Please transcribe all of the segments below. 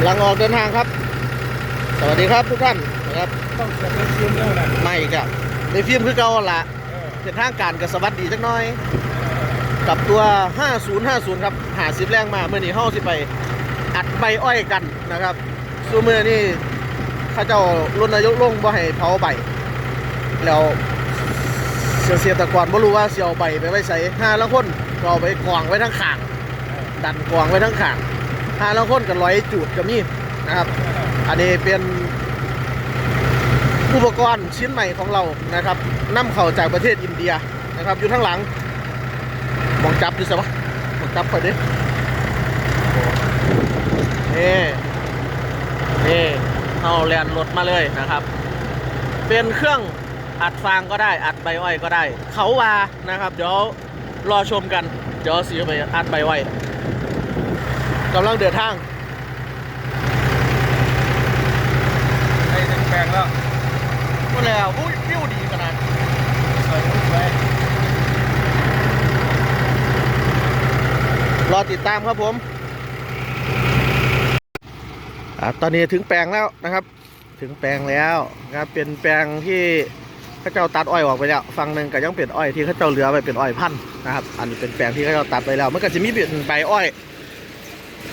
กำลังออกเดินทางครับ สวัสดีครับทุกท่านนะครับต้องเสียเป็นฟิล์มแล้วนะไม่จ้ะในฟิล์มคือเก่าละเป็นทางการกับสวัสดีจักน่อย กับตัว 5050 ครับหาสิบแรงมาเมื่อนี้เฮาสิไป อัดใบอ้อยกันนะครับซูเมื่อนี่ข้าเจ้ารุ่นนายกลงบ่ให้เผาใบแล้วเสียตะกอนบ่รู้ว่าเสียวใบไปไว้ใส่ห้าละคนก็เอาไปกองไว้ทั้งขาง ดันกองไว้ทั้งขาง ห้าละคนก็ร้อยจูดกับนี่นะครับ อันนี้เป็นอุปกรณ์ชิ้นใหม่ของเรานะครับนำเข้าจากประเทศอินเดียนะครับ อยู่ข้งหลังมองจับดูสิวะมองจับไปดินี่นี่เอาแลนรถมาเลยนะครับ เป็นเครื่องอัดฟางก็ได้ อัดใบอ้อยก็ได้ เขาว่านะครับ เดี๋ยวรอชมกัน เดี๋ยวสีไปอัดใบอ้อย กำลังเดินทางให้ถึงแปลงแล้วก็แล้วอุ้ยวิวดีขนาดสวยสวยรอติดตามครับผมอ่าตอนนี้ถึงแปลงแล้วนะครับ ถึงแปลงแล้วนะครับเป็นแปลงที่เข้าเจ้าตัดอ้อยออกไปแล้วฝั่งหนึ่งก็ยังเป็นอ้อยที่เข้าเจ้าเหลือไปเป็นอ้อยพันธุ์นะครับ อันนี้เป็นแปลงที่เข้าเจ้าตัดไปแล้วมันก็จะมีเป็นใบอ้อย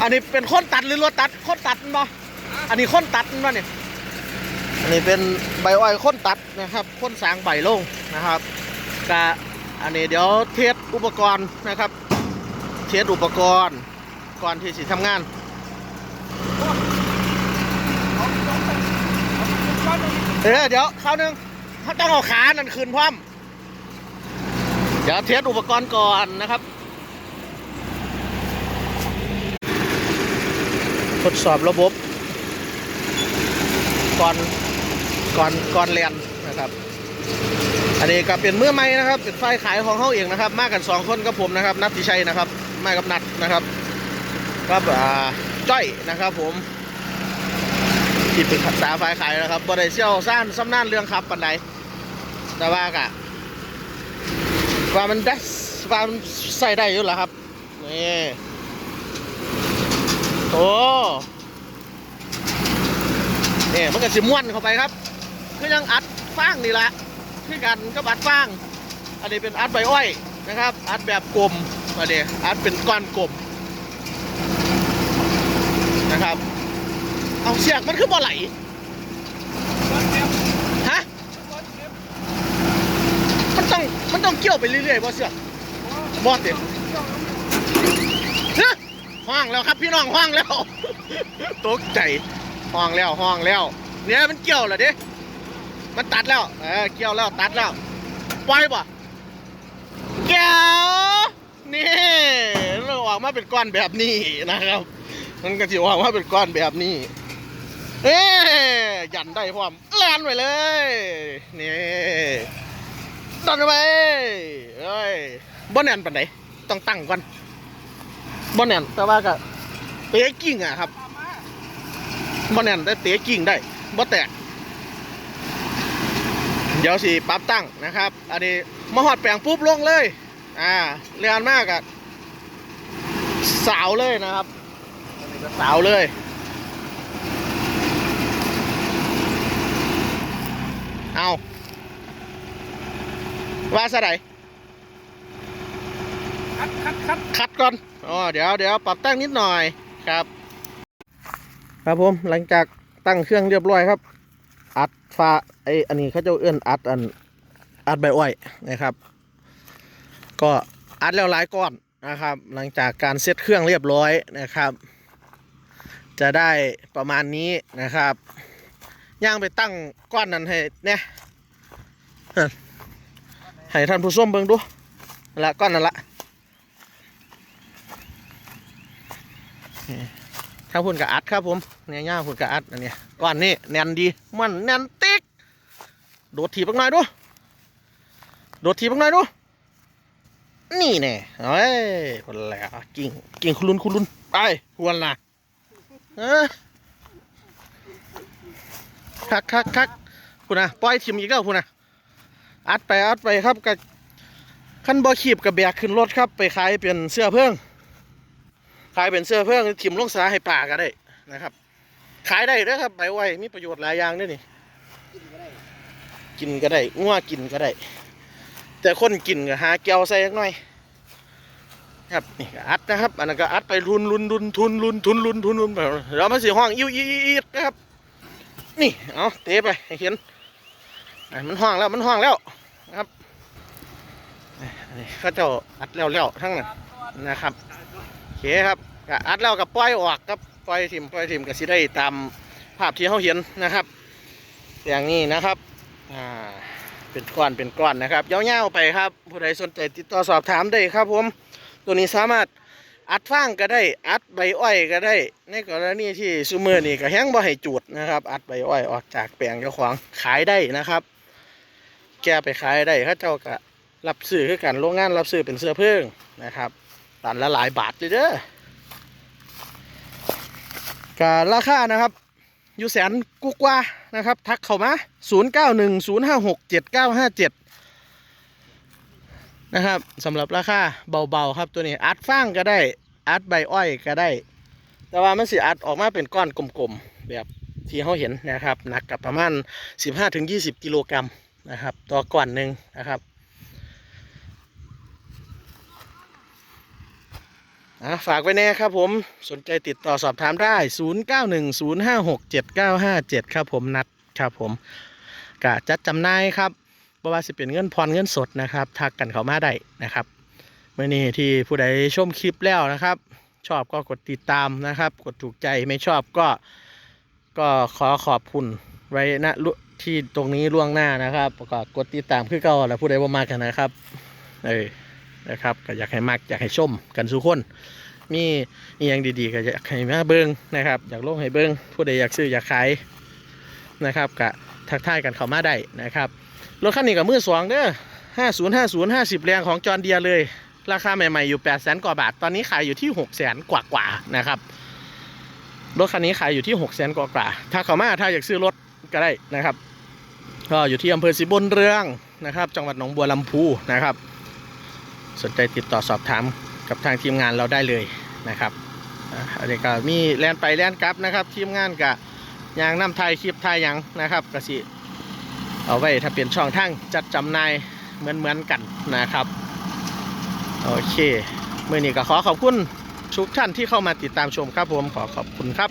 อันนี้เป็นคนตัดหรือรถตัดคนตัดมั้ยอันนี้คนตัดมั้ยเนี่ย อันนี้เป็นใบอ้อยคนตัดนะครับคนสางใบลงนะครับกะอันนี้เดี๋ยวเทสอุปกรณ์นะครับ เทสอุปกรณ์ก่อนที่สิทำงานเออเดี๋ยวคราวหนึงเขาต้องเอาขานั่นคืนพร้อมเดี๋ยวเทสอุปกรณ์ก่อนนะครับ ทดสอบระบบ ก่อนก่อนก่อนเรียนนะครับ อันนี้ก็เป็นเมื่อใหม่นะครับ เป็นไฟขายของเขาเองนะครับ มากันสองคนกับผมนะครับนัทติชัยนะครับมากับนัทนะครับกับอ่าจ้อยนะครับผมที่เป็นขับสาไฟขายนะครับบริเชี่ยวซ่านสำนานเรื่องขับปันใดแต่ว่ากะว่ามันได้ว่ามันใส่ได้อยู่แล้วครับนี่ โอ้เนี่ยมันก็สิม้วนเข้าไปครับคือยังอัดฟางนี่แหละคือกันก็อัดฟาง อันนี้เป็นอัดใบอ้อยนะครับ อัดแบบกลมอันนี้อัดเป็นก้อนกลมนะครับ เอาเสียกมันคือบ่อไหลฮะมันต้องมันต้องเกี่ยวไปเรื่อยๆบ่เสือกบ่เต็ม ห้องแล้วครับพี่น้องห้องแล้วตกใจห้องแล้วห้องแล้ว เนี่ยมันเกี่ยวเหรอเด้มันตัดแล้วเออเกี่ยวแล้วตัดแล้วปล่อยบ่แก้วนี่เราออกมาเป็นก้อนแบบนี้นะครับ มันก็จะออกมาเป็นก้อนแบบนี้เอ๊ยันได้พร้อมแลนไปเลยนี่ดันไปเอ้ยบ่แน่นปานไหนต้องตั้งก่อน บ่แนนแต่ว่าก็เตะกิ่งอะครับบ่แนนแต่เตะกิ่งได้บ่แตก เดี๋ยวสิปรับตั้งนะครับ อันนี้มาหอดแปลงปุ๊บลงเลย อ่าเรียนมากอะสาวเลยนะครับสาวเลยเอาว่าซะไหน คัดคัดคัดคัดก่อนอ๋อเดี๋ยวเดี๋ยวปรับตั้งนิดหน่อยครับ ครับผมหลังจากตั้งเครื่องเรียบร้อยครับ อัดฟ้าไออันนี้เขาจะเอื้อนอัดอันอัดใบอ้อยนะครับ ก็อัดแล้วหลายก้อนนะครับ หลังจากการเซตเครื่องเรียบร้อยนะครับ จะได้ประมาณนี้นะครับย่างไปตั้งก้อนนั้นให้เนี่ยให้ท่านผู้ชมเบิ่งดูละก้อนนั่นละ ถ้าพุ่นกับอัดครับผมเนี่ยย่าพุ่นกับอัดอันนี้ก้อนนี้แน่นดีมันแน่นติ๊กโดดถีบปักหน่อยดูโดดถีบปักหน่อยดูนี่แน่เฮ้ยคนแล้วกิ่งกิ่งคุลุนคุลุนไปควรล่ะเออคักคักคักพุ่นนะปล่อยทิมอีกแล้วพุ่นนะอัดไปอัดไปครับกับขั้นบ่ขีบกับแบกขึ้นรถครับ ไปขายเป็นเสื้อเพิ่ง ขายเป็นเสื้อเพื่องทิมลงสาให้ป่าก็ได้นะครับ ขายได้ด้อครับใบไว้มีประโยชน์หลายอย่างด้วยนี่กินก็ได้งัวกินก็ได้ แต่คนกินก็หาแก้วใส่จักหน่อย ครับนี่อัดนะครับ อันนั้นก็อัดไปรุนรุนรุนทุนรุนทุนรุนทุนรุนไปแล้วมันสีห้องอิ่วอีดนะครับ นี่เอาเตะไปเห็นมันห้องแล้วมันห้องแล้วนะครับอันนี้เขาจ้าอัดแล้วแล้วทั้งนั้นนะครับ คครับอัดแล้วกับปล่อยออกครับปล่อยทิมปล่อยทิมก็สิได้ตามภาพที่เขาเห็นนะครับ อย่างนี้นะครับอ่าเป็นก้อนเป็นก้อนนะครับยาวๆไปครับผู้ใดสนใจติดต่อสอบถามได้ครับผมตัวนี้สามารถอัดฟางก็ได้อัดใบอ้อยก็ได้ ในกรณีที่ซูเมอร์นี่ก็แห้งบ่ให้จูดนะครับ อัดใบอ้อยออกจากแปลงเจ้าของขายได้นะครับ แกไปขายได้เขาเจ้าก็รับซื้อคือกันโรงงานรับซื้อเป็นเสื้อเพิ่งนะครับ ตันละหลายบาทเลยเด้อการราคานะครับอยู่แสนกุกว่านะครับ ทักเข้ามา 0 9 1 0 5 6 7 9 5 7 นะครับสำหรับราคาเบาๆครับตัวนี้อัดฟางก็ได้ อัดใบอ้อยก็ได้ แต่ว่ามันสิอัดออกมาเป็นก้อนกลมๆ แบบที่เขาเห็นนะครับหนักกับประมาณ 15-20 กิโลกรัมนะครับ ต่อก้อนหนึ่งนะครับอะ ฝากไว้แน่ครับผมสนใจติดต่อสอบถามได้ 0910567957 ครับผมนัดครับผมกะจัดจำหน่ายครับบ่ว่าสิเป็นเงินพรเงินสดนะครับทักกันเขามาได้นะครับเมื่อนี้ที่ผู้ใดชมคลิปแล้วนะครับ ชอบก็กดติดตามนะครับ กดถูกใจไม่ชอบก็ก็ขอขอบคุณไว้ณลุที่ตรงนี้ล่วงหน้านะครับก็กดติดตามคือเก่าแล้วผู้ใดบ่มากกันนะครับ เออ นะครับก็อยากให้มักอยากให้ชมกันสุกคน มีอหย่างดีๆก็อยากให้มาเบิ้งนะครับ อยากลงให้เบิ้งผู้ใดอยากซื้ออยากขายนะครับก็ทักทายกันเข้ามาได้นะครับรถคันนี้กับมือสองเด้อห้าศูนย์ห้าศูนย์ห้าสิบแรงของจอร์นเดียเลย ราคาใหม่ๆอยู่8 0 0แสนกว่าบาท ตอนนี้ขายอยู่ที่6 0แสนกว่าๆนะครับรถคันนี้ขายอยู่ที่6 0แสนกว่าๆถ้าเขามาถ้าอยากซื้อรถก็ได้นะครับ ก็อยู่ที่อำเภอสิบนเรืองนะครับ จังหวัดหนองบัวลำพูนะครับ สนใจติดต่อสอบถามกับทางทีมงานเราได้เลยนะครับอันนี้ก็มีแลนไปแลนกลับนะครับทีมงานกับยางน้ำไทยคลิปไทยยังนะครับก็สิเอาไว้ถ้าเปลี่ยนช่องทางจัดจำนายเหมือนๆกันนะครับโอเคเมื่อนี้ก็ขอขอบคุณทุกท่านที่เข้ามาติดตามชมครับผมขอขอบคุณครับ